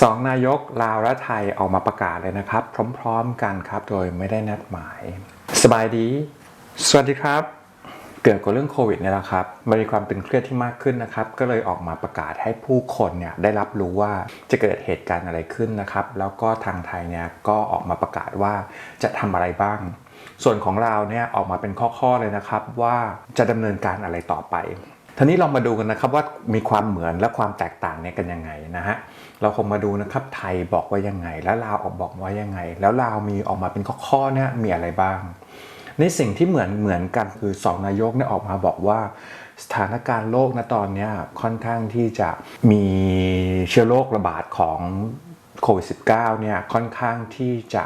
สองนายกลาวและไทยออกมาประกาศเลยนะครับ พร้อมๆกันครับ โดยไม่ได้นัดหมาย สบายดี สวัสดีครับ เกิดกับเรื่องโควิดเนี่ยแหละครับมันมีความตึงเครียดที่มากขึ้นนะครับ ก็เลยออกมาประกาศให้ผู้คนเนี่ยได้รับรู้ว่าจะเกิดเหตุการณ์อะไรขึ้นนะครับ แล้วก็ทางไทยเนี่ยก็ออกมาประกาศว่าจะทำอะไรบ้าง ส่วนของเราเนี่ยออกมาเป็นข้อๆเลยนะครับ ว่าจะดำเนินการอะไรต่อไปทีนี้เรามาดูกันนะครับว่ามีความเหมือนและความแตกต่างเนี่ยกันยังไงนะฮะ เราคงมาดูนะครับไทยบอกว่ายังไง แล้วลาวออกบอกว่ายังไง แล้วลาวมีออกมาเป็นข้อๆเนี่ยมีอะไรบ้าง ในสิ่งที่เหมือนเหมือนกันคือสองนายกเนี่ยออกมาบอกว่าสถานการณ์โลกนะตอนนี้ค่อนข้างที่จะมีเชื้อโรคระบาดของโควิด -19 เนี่ยค่อนข้างที่จะ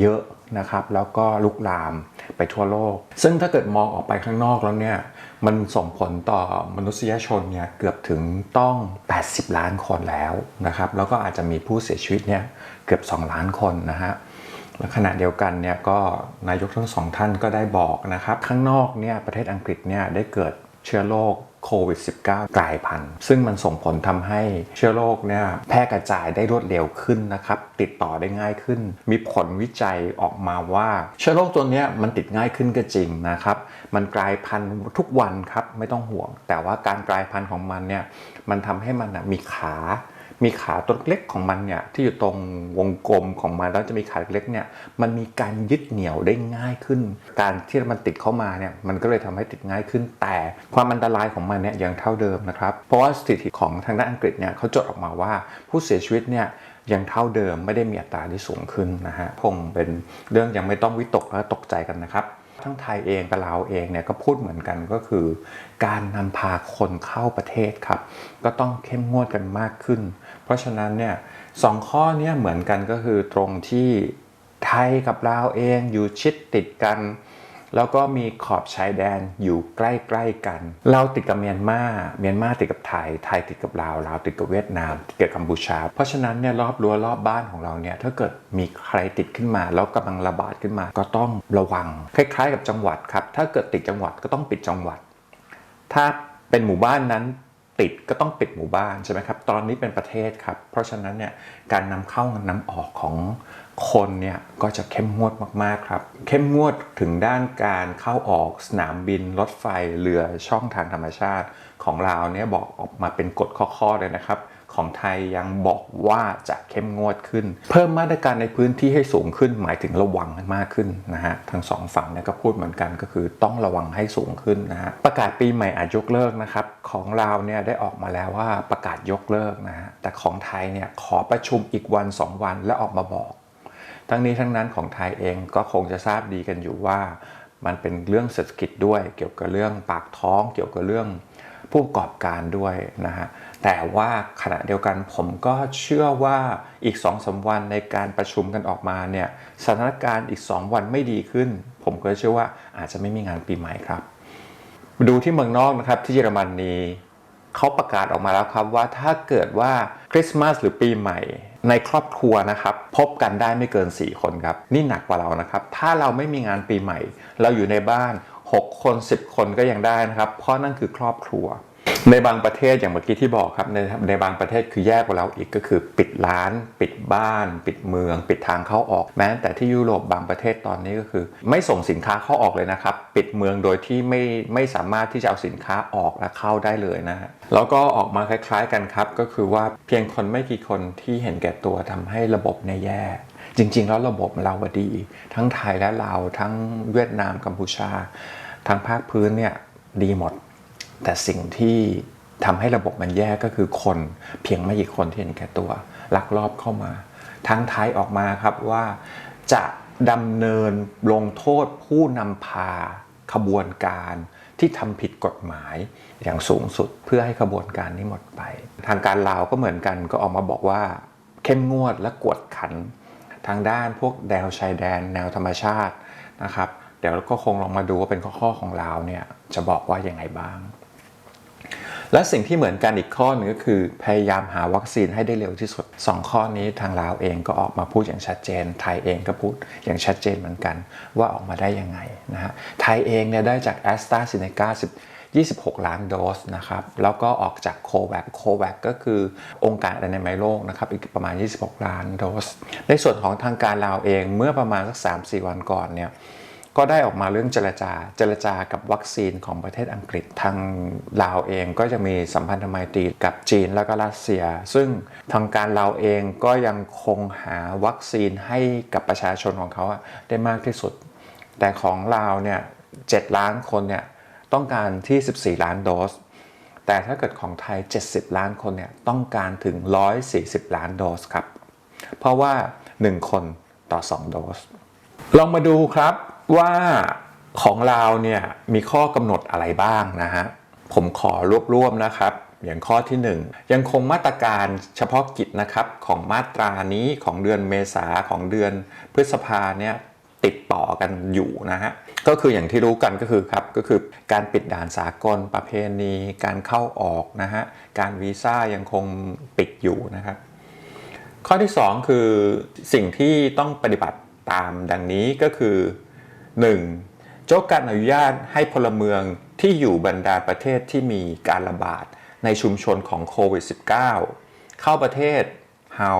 เยอะนะครับ แล้วก็ลุกลามไปทั่วโลก ซึ่งถ้าเกิดมองออกไปข้างนอกแล้วเนี่ย มันส่งผลต่อมนุษยชนเนี่ยเกือบถึงต้อง 80 ล้านคนแล้วนะครับแล้วก็อาจจะมีผู้เสียชีวิตเนี่ยเกือบ 2 ล้านคนนะฮะและขณะเดียวกันเนี่ยก็นายกทั้งสองท่านก็ได้บอกนะครับ ข้างนอกเนี่ยประเทศอังกฤษเนี่ยได้เกิด เชื้อโรคโควิด -19 กลายพันธุ์ ซึ่งมันส่งผลทำให้เชื้อโรคเนี่ยแพร่กระจายได้รวดเร็วขึ้นนะครับ ติดต่อได้ง่ายขึ้น มีผลวิจัยออกมาว่า เชื้อโรคตัวนี้มันติดง่ายขึ้นก็จริงนะครับ มันกลายพันธุ์ทุกวันครับไม่ต้องห่วง แต่ว่าการกลายพันธุ์ของมันเนี่ยมันทำให้มันมีขา มีขาตัวเล็กของมันเนี่ยที่อยู่ตรงวงกลมของมันแล้วจะมีขาเล็กเนี่ยมันมีการยึดเหนี่ยวได้ง่ายขึ้น การที่มันติดเข้ามาเนี่ยมันก็เลยทำให้ติดง่ายขึ้น แต่ความอันตรายของมันเนี่ยยังเท่าเดิมนะครับ เพราะว่าสถิติของทางด้านอังกฤษเนี่ยเขาจดออกมาว่าผู้เสียชีวิตเนี่ยยังเท่าเดิมไม่ได้มีอัตราที่สูงขึ้นนะฮะคงเป็นเรื่องยังไม่ต้องวิตกและตกใจกันนะครับ ทั้งไทยเองกับลาวเองเนี่ยก็พูดเหมือนกันก็คือ การนำพาคนเข้าประเทศครับ ก็ต้องเข้มงวดกันมากขึ้น เพราะฉะนั้นเนี่ยสองข้อเนี่ยเหมือนกันก็คือตรงที่ไทยกับลาวเองอยู่ชิดติดกัน แล้วก็มีขอบชายแดนอยู่ใกล้ๆกันเราติดกับเมียนมาเมียนมาติดกับไทย ไทยติดกับลาวลาวติดกับเวียดนามติดกับกัมพูชา เพราะฉะนั้นเนี่ยรอบรั้วรอบบ้านของเราเนี่ยถ้าเกิดมีใครติดขึ้นมา แล้วกำลังระบาดขึ้นมา ก็ต้องระวัง คล้ายๆ กับจังหวัดครับ ถ้าเกิดติดจังหวัดก็ต้องปิดจังหวัด ถ้าเป็นหมู่บ้านนั้นติดก็ต้องปิดหมู่บ้านใช่ไหมครับ ตอนนี้เป็นประเทศครับ เพราะฉะนั้นเนี่ยการนำเข้านำออกของ คนเนี่ยก็จะเข้มงวดมากๆครับ เข้มงวดถึงด้านการเข้าออกสนามบิน รถไฟเรือช่องทางธรรมชาติ ของเราเนี่ยบอกออกมาเป็นกฎข้อๆเลยนะครับ ของไทยยังบอกว่าจะเข้มงวดขึ้น เพิ่มมาตรการในพื้นที่ให้สูงขึ้น หมายถึงระวังมากขึ้นนะฮะทั้งสองฝั่งเนี่ยก็พูดเหมือนกันก็คือต้องระวังให้สูงขึ้นนะฮะประกาศปีใหม่อาจยกเลิกนะครับของเราเนี่ยได้ออกมาแล้วว่าประกาศยกเลิกนะฮะแต่ของไทยเนี่ยขอประชุมอีกวัน 2 วันแล้วออกมาบอก ทั้งนี้ทั้งนั้นของไทยเองก็คงจะทราบดีกันอยู่ว่า มันเป็นเรื่องเศรษฐกิจด้วย เกี่ยวกับเรื่องปากท้อง เกี่ยวกับเรื่องผู้ประกอบการด้วยนะฮะ แต่ว่าขณะเดียวกันผมก็เชื่อว่าอีก2อสวันในการประชุมกันออกมาเนี่ยสถานการณ์อีก 2 วันไม่ดีขึ้น ผมก็เชื่อว่าอาจจะไม่มีงานปีใหม่ครับ ดูที่เมืองนอกนะครับที่เยอรมนนี เขาประกาศออกมาแล้วครับว่าถ้าเกิดว่าคริสต์มาสหรือปีใหม่ในครอบครัวนะครับ พบกันได้ไม่เกิน 4 คนครับ นี่หนักกว่าเรานะครับ ถ้าเราไม่มีงานปีใหม่ เราอยู่ในบ้าน 6 คน 10 คนก็ยังได้นะครับ เพราะนั่นคือครอบครัว ในบางประเทศอย่างเมื่อกี้ที่บอกครับในในบางประเทศคือแย่กว่าเราอีกก็คือปิดร้าน ปิดบ้าน ปิดเมือง ปิดทางเข้าออกแม้แต่ที่ยุโรปบางประเทศตอนนี้ก็คือ ไม่ส่งสินค้าเข้าออกเลยนะครับ ปิดเมืองโดยที่ไม่ไม่สามารถที่จะเอาสินค้าออกและเข้าได้เลยนะฮะแล้วก็ออกมาคล้าย ๆกันครับ ก็คือว่าเพียงคนไม่กี่คนที่เห็นแก่ตัวทำให้ระบบเนี่ยแย่ จริง ๆ แล้วระบบเราดี ทั้งไทยและลาวทั้งเวียดนามกัมพูชาทางภาคพื้นเนี่ยดีหมด แต่สิ่งที่ทำให้ระบบมันแย่ก็คือคนเพียงไม่กี่คนที่เห็นแก่ตัวลักลอบเข้ามาทางไทยออกมาครับว่าจะดำเนินลงโทษผู้นำพาขบวนการที่ทำผิดกฎหมายอย่างสูงสุดเพื่อให้ขบวนการนี้หมดไป ทางการลาวก็เหมือนกันก็ออกมาบอกว่า เข้มงวดและกวดขัน ทางด้านพวกแนวชายแดน แนวธรรมชาตินะครับ เดี๋ยวก็คงลองมาดูว่าเป็นข้อๆของลาวเนี่ยจะบอกว่าอยังไงบ้าง และสิ่งที่เหมือนกันอีกข้อหนึงก็คือ พยายามหาวัคซีนให้ได้เร็วที่สุด 2 ข้อนี้ทางลาวเองก็ออกมาพูดอย่างชัดเจน ไทยเองก็พูดอย่างชัดเจนเหมือนกัน ว่าออกมาได้ยังไงนะฮะไทยเองเนี่ยได้จากแอสตราเซเนกา26 ล้านโดสนะครับ แล้วก็ออกจากโควัคโควัคก็คือองค์การอนามัยโลกนะครับ อีกประมาณ 26 ล้านโดส ในส่วนของทางการลาวเองเมื่อประมาณสัก 3-4 วันก่อนเนี่ย ก็ได้ออกมาเรื่องเจรจาเจรจากับวัคซีนของประเทศอังกฤษทางลาวเองก็จะมีสัมพันธไมตรีกับจีนแล้วก็รัสเซีย ซึ่งทางการลาวเองก็ยังคงหาวัคซีนให้กับประชาชนของเขาได้มากที่สุด แต่ของลาวเนี่ย7ล้านคนเนี่ยต้องการที่ 14 ล้านโดส แต่ถ้าเกิดของไทย 70 ล้านคนเนี่ยต้องการถึง 140 ล้านโดสครับ เพราะว่า 1 คนต่อ 2 โดส ลองมาดูครับ ว่าของเราเนี่ยมีข้อกำหนดอะไรบ้างนะฮะ ผมขอรวบรวมนะครับ อย่างข้อที่ 1 ยังคงมาตรการเฉพาะกิจนะครับของมาตรานี้ของเดือนเมษาของเดือนพฤษภาเนี่ยติดต่อกันอยู่นะฮะ ก็คืออย่างที่รู้กันก็คือครับ ก็คือการปิดด่านสากลประเพณี การเข้าออกนะฮะ การวีซ่ายังคงปิดอยู่นะครับ ข้อที่ 2 คือสิ่งที่ต้องปฏิบัติตามดังนี้ก็คือ 1. โจกการอนุญาตให้พลเมืองที่อยู่บรรดาประเทศที่มีการระบาดในชุมชนของโควิด -19 เข้าประเทศเฮา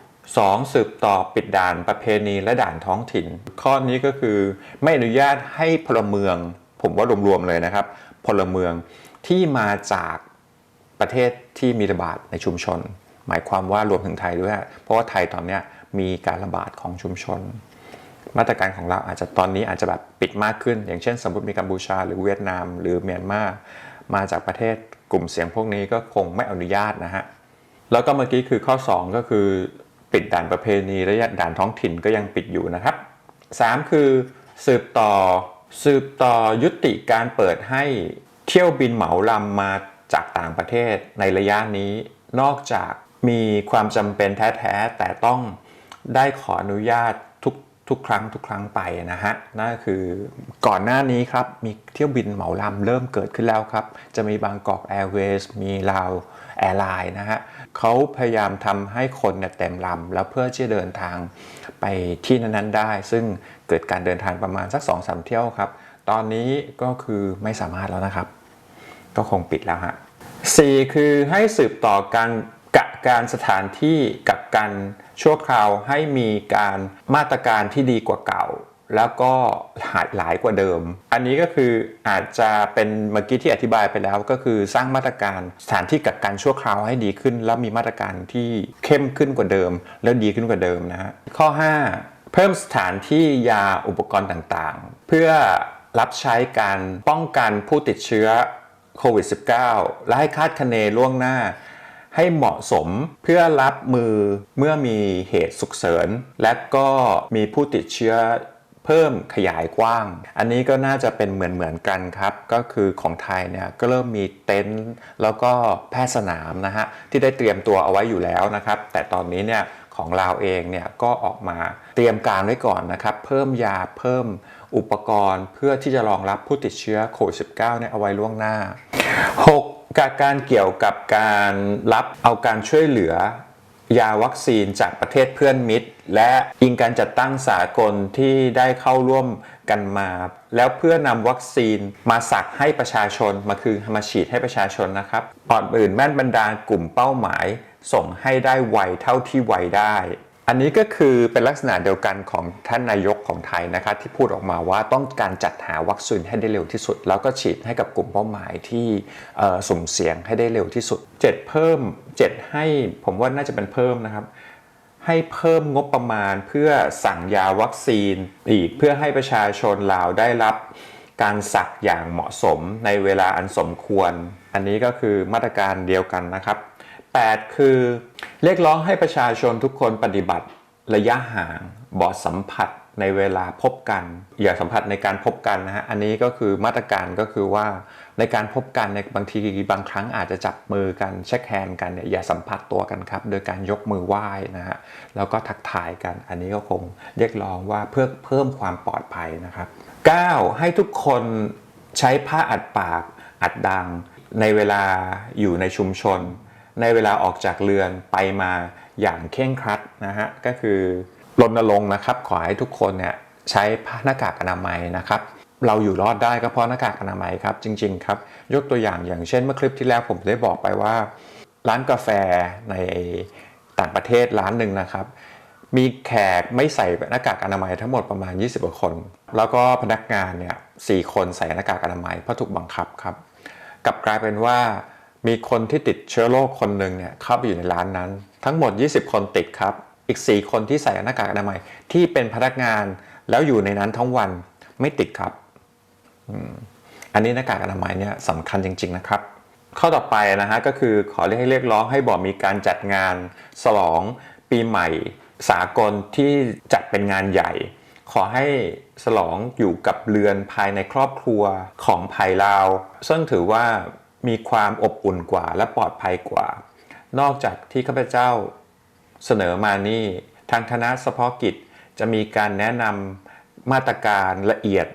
2. สืบต่อปิดด่านประเพณีและด่านท้องถิ่น ข้อนี้ก็คือไม่อนุญาตให้พลเมือง ผมว่ารวมๆเลยนะครับ พลเมืองที่มาจากประเทศที่มีระบาดในชุมชน หมายความว่ารวมถึงไทยด้วย เพราะว่าไทยตอนนี้มีการระบาดของชุมชน มาตรการของเราอาจจะตอนนี้อาจจะแบบปิดมากขึ้น อย่างเช่น สมมติมีกัมพูชา หรือเวียดนาม หรือเมียนมามาจากประเทศกลุ่มเสี่ยงพวกนี้ก็คงไม่อนุญาตนะฮะแล้วก็เมื่อกี้คือข้อ 2 ก็คือปิดด่านประเพณีและด่านท้องถิ่นก็ยังปิดอยู่นะครับ 3 คือสืบต่อสืบต่อยุติการเปิดให้เที่ยวบินเหมาลำมาจากต่างประเทศในระยะนี้ นอกจากมีความจำเป็นแท้ ๆ แต่ต้องได้ขออนุญาต ทุกครั้งทุกครั้งไปนะฮะนั่นคือก่อนหน้านี้ครับ มีเที่ยวบินเหมาลำเริ่มเกิดขึ้นแล้วครับ จะมีบางกอกแอร์เวย์มีลาวแอร์ไลน์นะฮะเขาพยายามทำให้คนเนี่ยเต็มลำแล้วเพื่อที่จะเดินทางไปที่นั้นๆได้ ซึ่งเกิดการเดินทางประมาณสัก2อสเที่ยวครับ ตอนนี้ก็คือไม่สามารถแล้วนะครับ ก็คงปิดแล้วฮะ 4 คือให้สืบต่อการกักการสถานที่กัก กันชั่วคราวให้มีการมาตรการที่ดีกว่าเก่า แล้วก็หลายหลายกว่าเดิม อันนี้ก็คืออาจจะเป็นเมื่อกี้ที่อธิบายไปแล้วก็คือสร้างมาตรการสถานที่กักกันชั่วคราวให้ดีขึ้น แล้วมีมาตรการที่เข้มขึ้นกว่าเดิม แล้วดีขึ้นกว่าเดิมนะฮะข้อ 5 เพิ่มสถานที่ยาอุปกรณ์ต่างๆ เพื่อรับใช้การป้องกันผู้ติดเชื้อโควิด -19 และให้คาดคะเนล่วงหน้า ให้เหมาะสมเพื่อรับมือเมื่อมีเหตุสุกเสริญ และก็มีผู้ติดเชื้อเพิ่มขยายกว้าง อันนี้ก็น่าจะเป็นเหมือนเหมือนกันครับ ก็คือของไทยเนี่ยก็เริ่มมีเต็นท์แล้วก็แพทย์สนามนะฮะที่ได้เตรียมตัวเอาไว้อยู่แล้วนะครับ แต่ตอนนี้เนี่ยของเราเองเนี่ยก็ออกมาเตรียมการไว้ก่อนนะครับ เพิ่มยาเพิ่มอุปกรณ์ เพื่อที่จะรองรับผู้ติดเชื้อโควิด -19 เนี่ยเอาไว้ล่วงหน้า 6. กับการเกี่ยวกับการรับเอาการช่วยเหลือยาวัคซีนจากประเทศเพื่อนมิตร และอิงการจัดตั้งสากลที่ได้เข้าร่วมกันมา แล้วเพื่อนำวัคซีนมาสักให้ประชาชนมาคือมาฉีดให้ประชาชนนะครับก่อนอื่นแม่นบรรดากลุ่มเป้าหมาย ส่งให้ได้ไวเท่าที่ไวได้ อันนี้ก็คือเป็นลักษณะเดียวกันของท่านนายกของไทยนะครับที่พูดออกมาว่าต้องการจัดหาวัคซีนให้ได้เร็วที่สุด แล้วก็ฉีดให้กับกลุ่มเป้าหมายที่สุ่มเสี่ยงให้ได้เร็วที่สุด 7 เพิ่ม 7 ให้ผมว่าน่าจะเป็นเพิ่มนะครับ ให้เพิ่มงบประมาณเพื่อสั่งยาวัคซีนอีกเพื่อให้ประชาชนลาวได้รับการสักอย่างเหมาะสมในเวลาอันสมควร อันนี้ก็คือมาตรการเดียวกันนะครับ 8 คือ เรียกร้องให้ประชาชนทุกคนปฏิบัติระยะห่างบอดสัมผัสในเวลาพบกัน อย่าสัมผัสในการพบกันนะฮะอันนี้ก็คือมาตรการก็คือว่าในการพบกันในบางทีบางครั้งอาจจะจับมือกันเช็คแฮนด์กันเนี่ยอย่าสัมผัสตัวกันครับ โดยการยกมือไหว้นะฮะแล้วก็ทักทายกัน อันนี้ก็คงเรียกร้องว่าเพื่อเพิ่มความปลอดภัยนะครับ 9. ให้ทุกคนใช้ผ้าอัดปากอัดดังในเวลาอยู่ในชุมชน ในเวลาออกจากเรือนไปมาอย่างเคร่งครัดนะฮะก็คือรณรงค์นะครับขอให้ทุกคนเนี่ยใช้ผ้าหน้ากากอนามัยนะครับเราอยู่รอดได้ก็เพราะหน้ากากอนามัยครับจริงๆครับยกตัวอย่างอย่างเช่นเมื่อคลิปที่แล้วผมได้บอกไปว่า ร้านกาแฟในต่างประเทศร้านหนึ่งนะครับ มีแขกไม่ใส่หน้ากากอนามัยทั้งหมดประมาณ 20กว่าคน แล้วก็พนักงานเนี่ยสคนใส่หน้ากากอนามัยเพราะถูกบังคับครับกลับกลายเป็นว่า มีคนที่ติดเชื้อโรคคนหนึ่งเนี่ยเข้าไปอยู่ในร้านนั้น ทั้งหมด 20 คนติดครับ อีก 4 คนที่ใส่หน้ากากอนามัยที่เป็นพนักงานแล้วอยู่ในนั้นทั้งวันไม่ติดครับอันนี้หน้ากากอนามัยเนี่ยสำคัญจริง ๆ นะครับ ข้อต่อไปนะฮะก็คือขอเรียกให้เรียกร้องให้บอกมีการจัดงานฉลองปีใหม่สากลที่จัดเป็นงานใหญ่ ขอให้ฉลองอยู่กับเรือนภายในครอบครัวของไผ่ลาว ซึ่งถือว่า มีความอบอุ่นกว่าและปลอดภัยกว่า นอกจากที่ข้าพเจ้าเสนอมานี่ ทางคณะเฉพาะกิจจะมีการแนะนำมาตรการละเอียด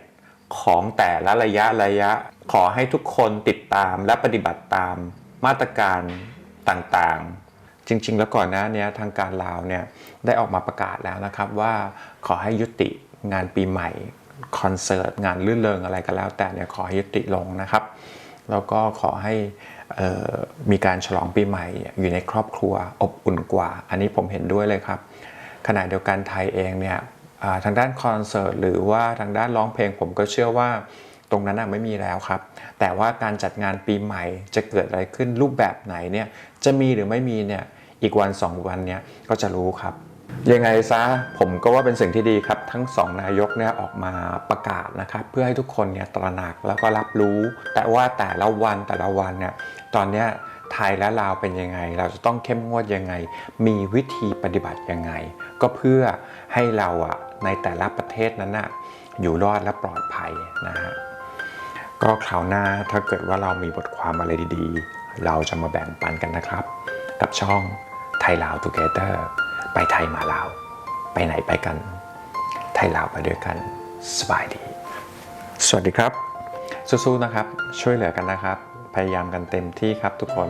ของแต่ละระยะระยะ ขอให้ทุกคนติดตามและปฏิบัติตามมาตรการต่างๆ จริง ๆ แล้วก่อนหน้านี้ทางการลาวเนี่ยได้ออกมาประกาศแล้วนะครับว่าขอให้ยุติงานปีใหม่คอนเสิร์ตงานลื่นเริงอะไรก็แล้วแต่เนี่ยขอให้ยุติลงนะครับ แล้วก็ขอให้มีการฉลองปีใหม่อยู่ในครอบครัวอบอุ่นกว่า อันนี้ผมเห็นด้วยเลยครับขณะเดียวกันไทยเองเนี่ยทางด้านคอนเสิร์ตหรือว่าทางด้านร้องเพลงผมก็เชื่อว่าตรงนั้นไม่มีแล้วครับ แต่ว่าการจัดงานปีใหม่จะเกิดอะไรขึ้นรูปแบบไหนเนี่ยจะมีหรือไม่มีเนี่ยอีกวันสองวันเนี่ยก็จะรู้ครับ ยังไงซะผมก็ว่าเป็นสิ่งที่ดีครับ ทั้งสองนายกเนี่ยออกมาประกาศนะครับ เพื่อให้ทุกคนเนี่ยตระหนักแล้วก็รับรู้ แต่ว่าแต่ละวันแต่ละวันเนี่ยตอนเนี้ยไทยและลาวเป็นยังไง เราจะต้องเข้มงวดยังไง มีวิธีปฏิบัติยังไง ก็เพื่อให้เราอะในแต่ละประเทศนั้นอะอยู่รอดและปลอดภัยนะฮะก็คราวหน้าถ้าเกิดว่าเรามีบทความอะไรดีๆ เราจะมาแบ่งปันกันนะครับ กับช่องไทยลาว Together ไปไทยมาลาว ไปไหนไปกัน ไทยลาวไปด้วยกันสบายดี สวัสดีครับ สู้ๆนะครับ ช่วยเหลือกันนะครับ พยายามกันเต็มที่ครับทุกคน